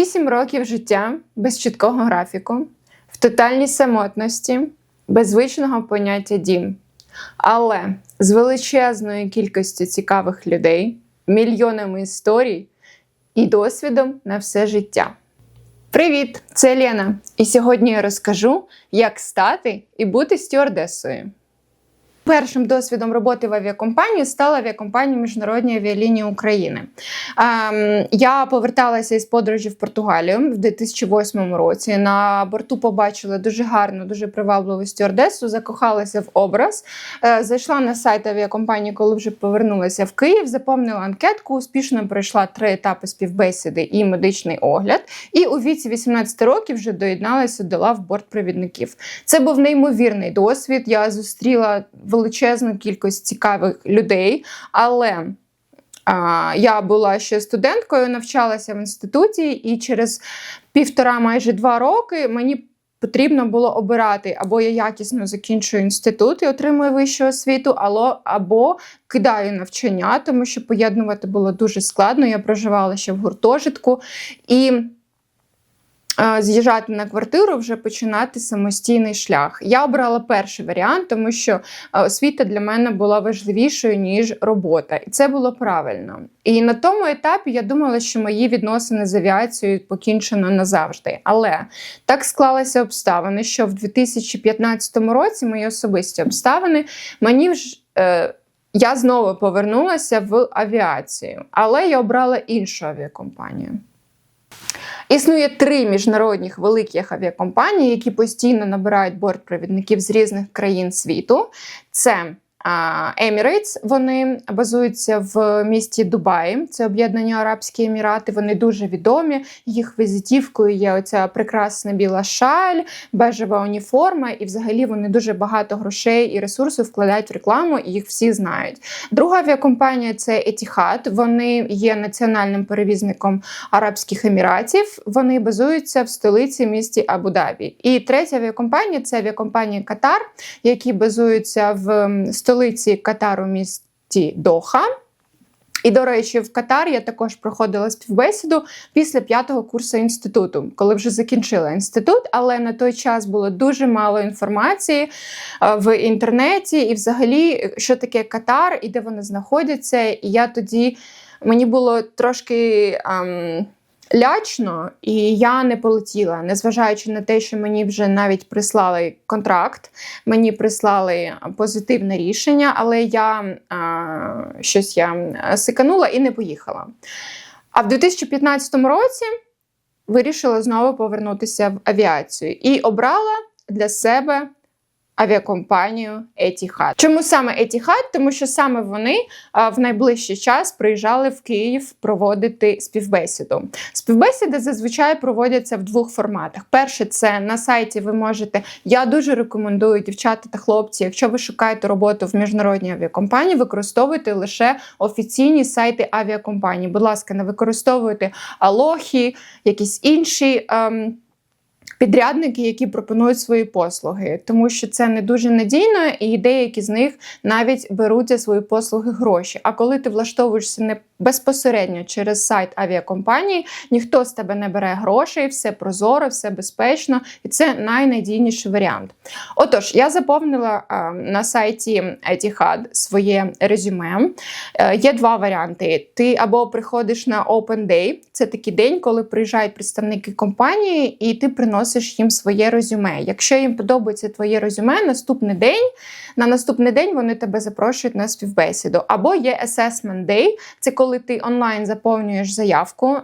Вісім років життя без чіткого графіку, в тотальній самотності, без звичного поняття дім. Але з величезною кількістю цікавих людей, мільйонами історій і досвідом на все життя. Привіт! Це Лена, і сьогодні я розкажу, як стати і бути стюардесою. Першим досвідом роботи в авіакомпанії стала авіакомпанія Міжнародні авіалінії України. Ем, я поверталася із подорожі в Португалію в 2008 році. На борту побачила дуже гарну, дуже привабливу стюардесу, закохалася в образ. Е, зайшла на сайт авіакомпанії, коли вже повернулася в Київ, заповнила анкетку, успішно пройшла три етапи співбесіди і медичний огляд. І у віці 18 років вже доєдналася до лав бортпровідників. Це був неймовірний досвід. Я зустріла величезну кількість цікавих людей, але а, я була ще студенткою, навчалася в інституті, і через півтора, майже два роки мені. Потрібно було обирати, або я якісно закінчую інститут і отримую вищу освіту, або, кидаю навчання, тому що поєднувати було дуже складно. Я проживала ще в гуртожитку. І з'їжджати на квартиру, вже починати самостійний шлях. Я обрала перший варіант, тому що освіта для мене була важливішою ніж робота, і це було правильно. І на тому етапі я думала, що мої відносини з авіацією покінчено назавжди. Але так склалися обставини, що в 2015 році мої особисті обставини мені вже. Е, я знову повернулася в авіацію, але я обрала іншу авіакомпанію. Існує три міжнародних великих авіакомпанії, які постійно набирають бортпровідників з різних країн світу. Це Emirates, вони базуються в місті Дубаї, це об'єднані Арабські Емірати. Вони дуже відомі. Їх візитівкою є оця прекрасна біла шаль, бежева уніформа, і взагалі вони дуже багато грошей і ресурсів вкладають в рекламу, і їх всі знають. Друга авіакомпанія це Etihad, Вони є національним перевізником Арабських Еміратів. Вони базуються в столиці місті Абу-Дабі. І третя авіакомпанія це авіакомпанія Катар, які базуються в столиці столиці Катару місті Доха. І, до речі, в Катар я також проходила співбесіду після п'ятого курсу інституту, коли вже закінчила інститут, але на той час було дуже мало інформації в інтернеті, і взагалі, що таке Катар і де вони знаходяться. І я тоді мені було трошки. Ем, лячно, і я не полетіла, незважаючи на те, що мені вже навіть прислали контракт, мені прислали позитивне рішення, але я а, щось я сиканула і не поїхала. А в 2015 році вирішила знову повернутися в авіацію і обрала для себе авіакомпанію Etihad. Чому саме Etihad? Тому що саме вони в найближчий час приїжджали в Київ проводити співбесіду. Співбесіди зазвичай проводяться в двох форматах. Перше, це на сайті ви можете. Я дуже рекомендую дівчата та хлопці, якщо ви шукаєте роботу в міжнародній авіакомпанії, використовуйте лише офіційні сайти авіакомпанії. Будь ласка, не використовуйте Алохі, якісь інші. Ем, підрядники, які пропонують свої послуги, тому що це не дуже надійно, і деякі з них навіть беруть за свої послуги гроші. А коли ти влаштовуєшся не безпосередньо через сайт авіакомпанії, ніхто з тебе не бере грошей, все прозоро, все безпечно, і це найнадійніший варіант. Отож, я заповнила а, на сайті Etihad своє резюме. Е, є два варіанти: ти або приходиш на Open Day, це такий день, коли приїжджають представники компанії, і ти приносиш приносиш їм своє резюме. Якщо їм подобається твоє резюме, наступний день, на наступний день вони тебе запрошують на співбесіду. Або є assessment day, це коли ти онлайн заповнюєш заявку, е,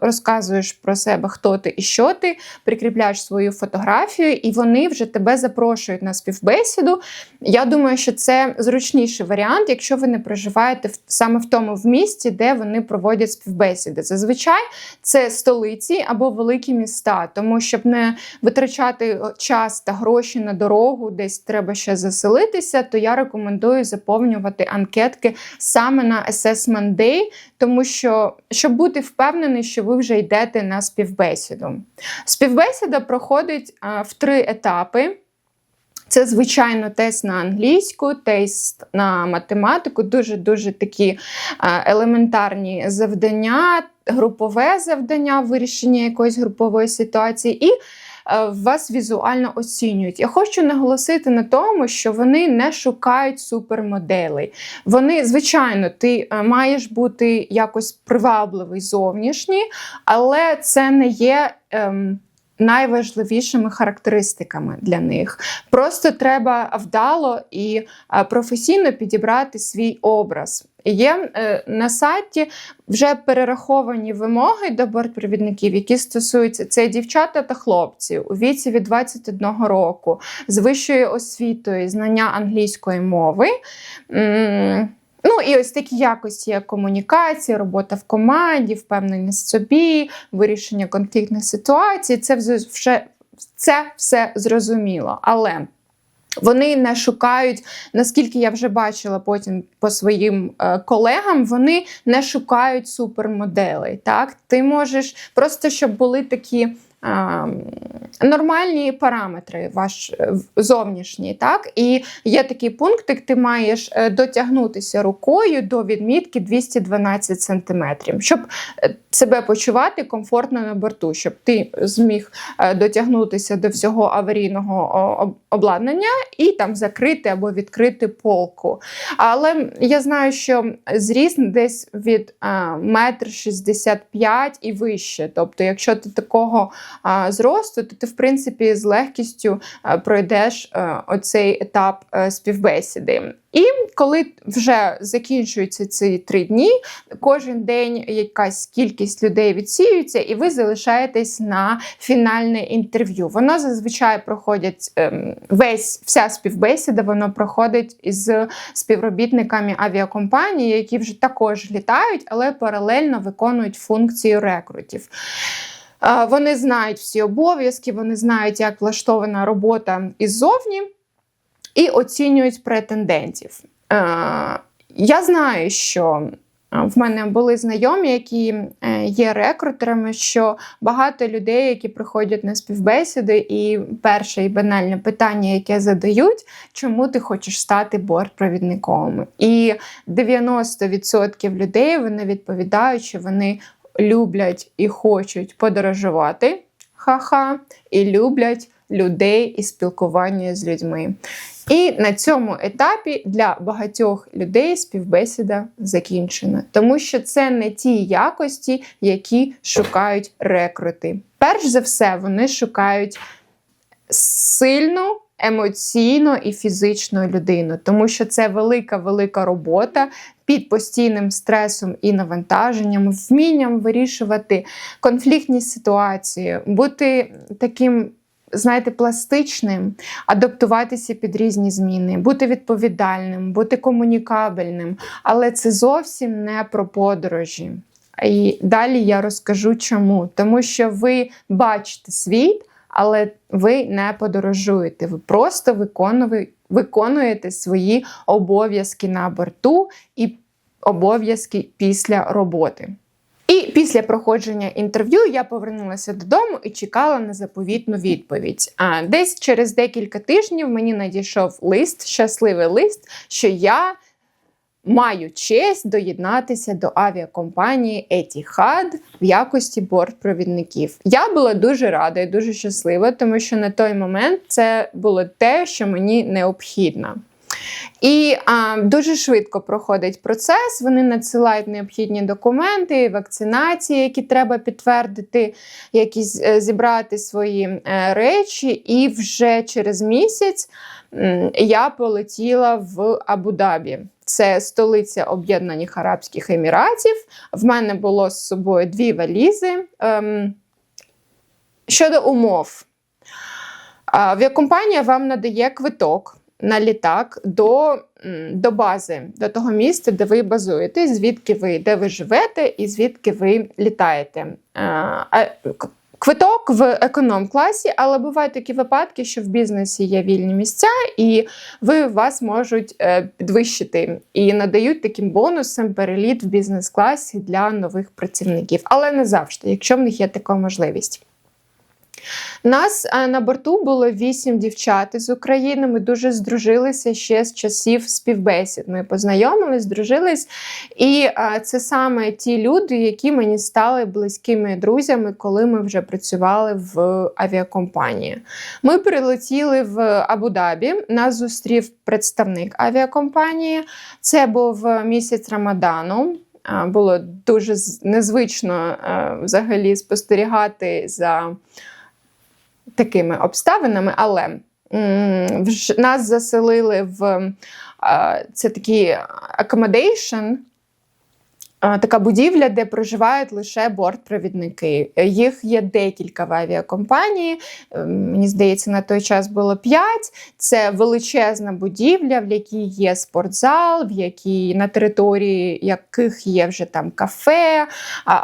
розказуєш про себе, хто ти і що ти, прикріпляєш свою фотографію, і вони вже тебе запрошують на співбесіду. Я думаю, що це зручніший варіант, якщо ви не проживаєте саме в тому в місті, де вони проводять співбесіди. Зазвичай це столиці або великі міста, тому щоб не витрачати час та гроші на дорогу, десь треба ще заселитися, то я рекомендую заповнювати анкетки саме на Assessment Day, тому що щоб бути впевнений, що ви вже йдете на співбесіду. Співбесіда проходить в три етапи. Це звичайно, тест на англійську, тест на математику, дуже-дуже такі елементарні завдання, групове завдання, вирішення якоїсь групової ситуації. і вас візуально оцінюють. Я хочу наголосити на тому, що вони не шукають супермоделей. Вони, звичайно, ти маєш бути якось привабливий зовнішній, але це не є. Ем, Найважливішими характеристиками для них. Просто треба вдало і е, професійно підібрати свій образ. Є е, на сайті вже перераховані вимоги до бортпровідників, які стосуються це дівчата та хлопці у віці від 21 року з вищою освітою, знання англійської мови. Ну і ось такі якості, як комунікація, робота в команді, впевненість в собі, вирішення конфліктних ситуацій. Це вже це все зрозуміло. Але вони не шукають, наскільки я вже бачила потім по своїм е, колегам, вони не шукають супермоделей. Так, ти можеш просто щоб були такі нормальні параметри ваш е, зовнішні. так? І є такий пунктик, ти маєш е, дотягнутися рукою до відмітки 212 см, щоб е, себе почувати комфортно на борту, щоб ти зміг дотягнутися до всього аварійного обладнання і там закрити або відкрити полку. Але я знаю, що зріст десь від метр шістдесят і вище. Тобто, якщо ти такого зросту, то ти, в принципі, з легкістю пройдеш оцей етап співбесіди. І коли вже закінчуються ці три дні, кожен день якась кількість людей відсіюється, і ви залишаєтесь на фінальне інтерв'ю. Воно зазвичай проходять ем, весь вся співбесіда, воно проходить із співробітниками авіакомпанії, які вже також літають, але паралельно виконують функцію рекрутів. Вони знають всі обов'язки, вони знають, як влаштована робота іззовні, і оцінюють претендентів. Я знаю, що в мене були знайомі, які е, є рекрутерами, що багато людей, які приходять на співбесіди, і перше і банальне питання, яке задають, чому ти хочеш стати бортпровідником? І 90% людей вони відповідають, що вони люблять і хочуть подорожувати, ха-ха, і люблять людей і спілкування з людьми. І на цьому етапі для багатьох людей співбесіда закінчена, тому що це не ті якості, які шукають рекрути. Перш за все, вони шукають сильну емоційно і фізично людину, тому що це велика велика робота під постійним стресом і навантаженням, вмінням вирішувати конфліктні ситуації, бути таким. Знаєте, пластичним, адаптуватися під різні зміни, бути відповідальним, бути комунікабельним. Але це зовсім не про подорожі. І далі я розкажу чому. Тому що ви бачите світ, але ви не подорожуєте. Ви просто виконуєте, свої обов'язки на борту і обов'язки після роботи. І після проходження інтерв'ю я повернулася додому і чекала на заповітну відповідь. А десь через декілька тижнів мені надійшов лист, щасливий лист, що я маю честь доєднатися до авіакомпанії Etihad в якості бортпровідників. Я була дуже рада і дуже щаслива, тому що на той момент це було те, що мені необхідно. І а, дуже швидко проходить процес. Вони надсилають необхідні документи, вакцинації, які треба підтвердити, якісь е, зібрати свої е, речі, і вже через місяць я полетіла в Абу-Дабі. Це столиця Об'єднаних Арабських Еміратів. В мене було з собою дві валізи. Ем, щодо умов, авіакомпанія вам надає квиток на літак до до бази, до того місця, де ви базуєтесь, звідки ви де ви живете і звідки ви літаєте. Квиток в економ-класі, але бувають такі випадки, що в бізнесі є вільні місця, і ви вас можуть е, підвищити і надають таким бонусом переліт в бізнес-класі для нових працівників. Але не завжди, якщо в них є така можливість. Нас е, на борту було вісім дівчат із України. Ми дуже здружилися ще з часів співбесід. Ми познайомились, здружились. І е, це саме ті люди, які мені стали близькими друзями, коли ми вже працювали в авіакомпанії. Ми прилетіли в Абу-Дабі. Нас зустрів представник авіакомпанії. Це був місяць Рамадану. Е, Було дуже незвично е, взагалі спостерігати за такими обставинами, але нас заселили в е, це такий accommodation, така будівля, де проживають лише бортпровідники. Їх є декілька в авіакомпанії. Е, Мені здається, на той час було п'ять. Це величезна будівля, в якій є спортзал, в якій на території яких є вже там кафе,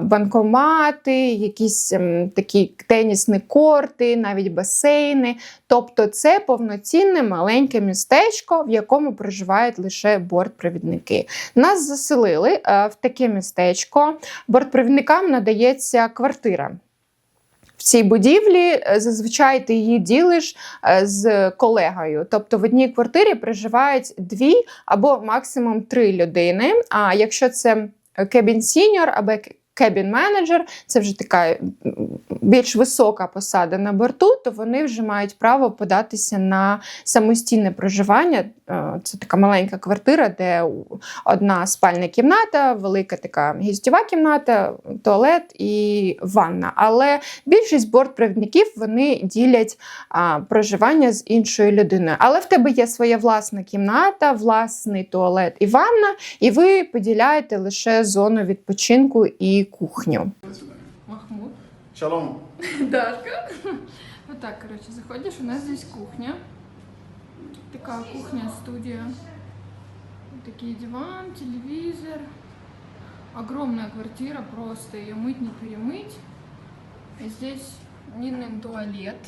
банкомати, якісь ем, такі тенісні корти, навіть басейни. Тобто це повноцінне маленьке містечко, в якому проживають лише бортпровідники. Нас заселили е, в таке містечко. Бортпровідникам надається квартира. В цій будівлі е, зазвичай ти її ділиш е, з колегою. Тобто в одній квартирі проживають дві або максимум три людини. А якщо це кебін сіньор або кебін менеджер, це вже така більш висока посада на борту, то вони вже мають право податися на самостійне проживання. Е, Це така маленька квартира, де одна спальна кімната, велика така гістєва кімната, туалет і ванна. Але більшість бортпровідників вони ділять а, проживання з іншою людиною. Але в тебе є своя власна кімната, власний туалет і ванна, і ви поділяєте лише зону відпочинку і кухню. Махмуд. Шалом. Дашка. Вот так, короче, заходишь, у нас здесь кухня. Такая кухня-студия. Вот такие диван, телевизор. Огромная квартира, просто ее мыть не перемыть. И здесь Нинин туалет.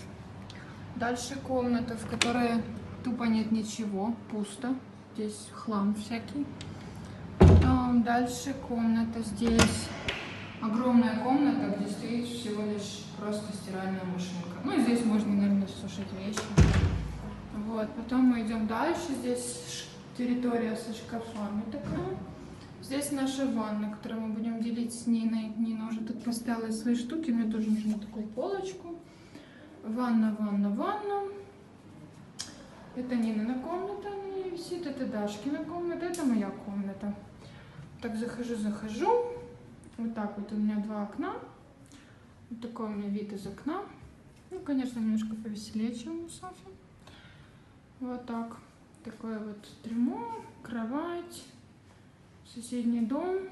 Дальше комната, в которой тупо нет ничего, пусто. Здесь хлам всякий. Потом дальше комната здесь. Огромная комната, где стоит всего лишь просто стиральная машинка. Ну здесь можно, наверное, сушить вещи. Вот, потом мы идем дальше. Здесь территория со шкафами такая. Здесь наша ванна, которую мы будем делить с Ниной. Нина уже тут поставила свои штуки. Мне тоже нужно такую полочку. Ванна, ванна, ванна. Это комната, на ней висит. Это Дашкина комната, это моя комната. Так, захожу, захожу. Вот так вот у меня два окна. Вот такой у меня вид из окна. Ну, конечно, немножко повеселее, чем у Софи. Вот так. Такое вот трюмо, кровать, соседний дом.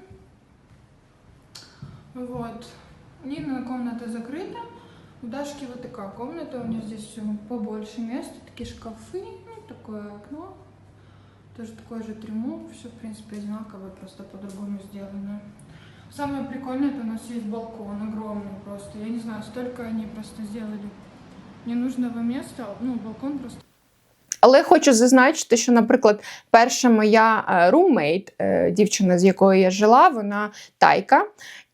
Вот. Нина комната закрыта. У Дашки вот такая комната. У нее здесь все побольше места. Такие шкафы, ну, такое окно. Тоже такое же трюмо. Все, в принципе, одинаковое, просто по-другому сделано. Самое прикольное, это у нас есть балкон огромный просто. Я не знаю, столько они просто сделали ненужного места. Ну, балкон просто Але хочу зазначити, що, наприклад, перша моя румейт, е, дівчина, з якою я жила, вона тайка.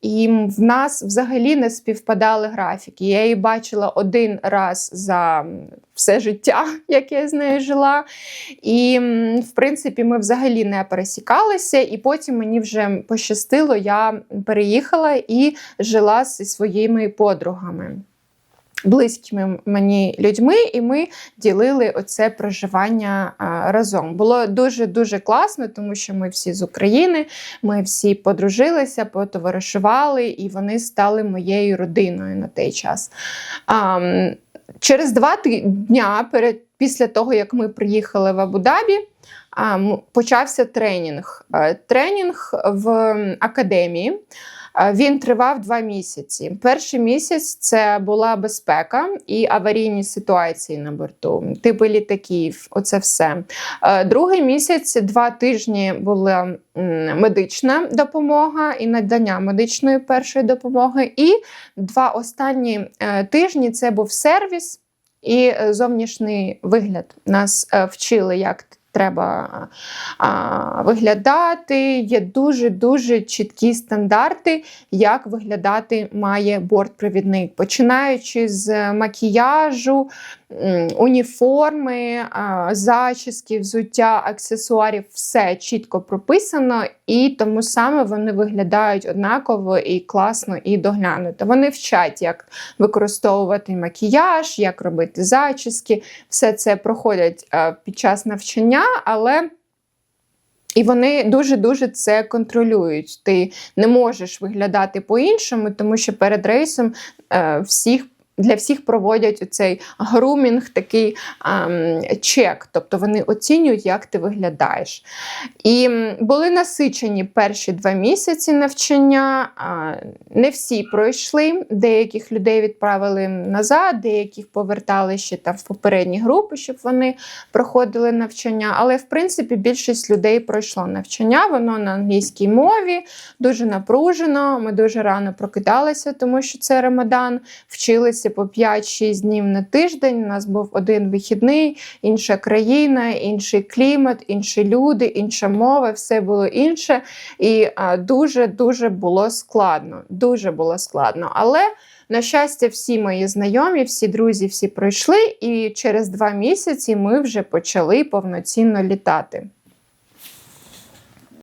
І в нас взагалі не співпадали графіки. Я її бачила один раз за все життя, яке я з нею жила. І, в принципі, ми взагалі не пересікалися. І потім мені вже пощастило, я переїхала і жила зі своїми подругами. Близькими мені людьми, і ми ділили оце проживання разом. Було дуже дуже класно, тому що ми всі з України, ми всі подружилися, потоваришували, і вони стали моєю родиною на той час. Через два дня перед після того, як ми приїхали в Абу-Дабі. Почався тренінг. Е, Тренінг в академії. Е, Він тривав два місяці. Перший місяць це була безпека і аварійні ситуації на борту, типи літаків, оце все. Е, Другий місяць, два тижні була медична допомога і надання медичної першої допомоги. І два останні е, тижні це був сервіс і зовнішній вигляд. Нас вчили, як треба а, виглядати. Є дуже-дуже чіткі стандарти, як виглядати має бортпровідник, починаючи з макіяжу, уніформи, зачіски, взуття, аксесуарів, все чітко прописано, і тому саме вони виглядають однаково і класно, і доглянуто. Вони вчать, як використовувати макіяж, як робити зачіски. Все це проходять під час навчання, але. І вони дуже-дуже це контролюють. Ти не можеш виглядати по-іншому, тому що перед рейсом е, всіх. Для всіх проводять цей грумінг, такий ем, чек, тобто вони оцінюють, як ти виглядаєш. І були насичені перші два місяці навчання. Не всі пройшли. Деяких людей відправили назад, деяких повертали ще там в попередні групи, щоб вони проходили навчання. Але в принципі більшість людей пройшло навчання. Воно на англійській мові, дуже напружено. Ми дуже рано прокидалися, тому що це Рамадан. Вчилися по 5-6 днів на тиждень. У нас був один вихідний, інша країна, інший клімат, інші люди, інша мова, все було інше. І дуже дуже було складно. Дуже було складно. Але на щастя, всі мої знайомі, всі друзі, всі пройшли, і через два місяці ми вже почали повноцінно літати.